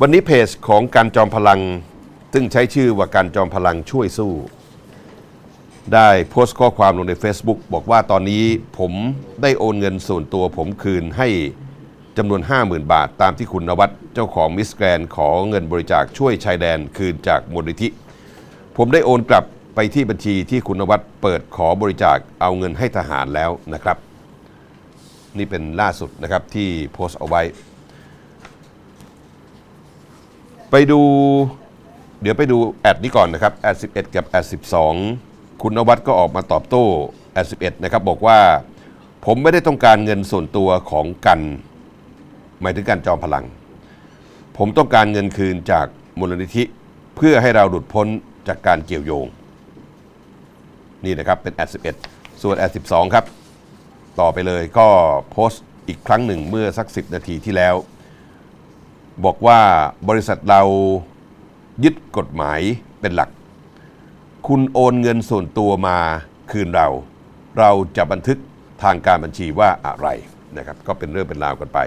วันนี้เพจของการจอมพลัง ซึ่งใช้ชื่อว่าการจอมพลังช่วยสู้ ได้โพสต์ข้อความลงใน Facebook บอกว่าตอนนี้ผมได้โอนเงินส่วนตัวผมคืนให้จำนวน 50,000 บาท ตามที่คุณนวัดเจ้าของมิสแกรนขอเงินบริจาคช่วยชายแดนคืนจากมูลนิธิ ผมได้โอนกลับไปที่บัญชีที่คุณนวัดเปิดขอบริจาคเอาเงินให้ทหารแล้วนะครับ นี่เป็นล่าสุดนะครับที่โพสต์เอาไว้ ไปดู เดี๋ยวไปดูแอดนี้ก่อนนะครับแอด11 กับแอด12 คุณนวัดก็ออกมาตอบโต้แอด11 นะครับ บอกว่า ผมไม่ได้ต้องการเงินส่วนตัวของกัน หมายถึงการจอมพลัง ผมต้องการเงินคืนจากมูลนิธิ เพื่อให้เราหลุดพ้นจากการเกี่ยวโยง นี่นะครับเป็นแอด11 ส่วนแอด12 ครับ ต่อไปเลยก็โพสต์อีกครั้งหนึ่งเมื่อสัก 10 นาทีที่แล้ว บอกว่าบริษัทเรายึดกฎหมายเป็นหลัก คุณโอนเงินส่วนตัวมาคืนเรา เราจะบันทึกทางการบัญชีว่าอะไรนะครับ ก็เป็นเรื่องเป็นราวกันไป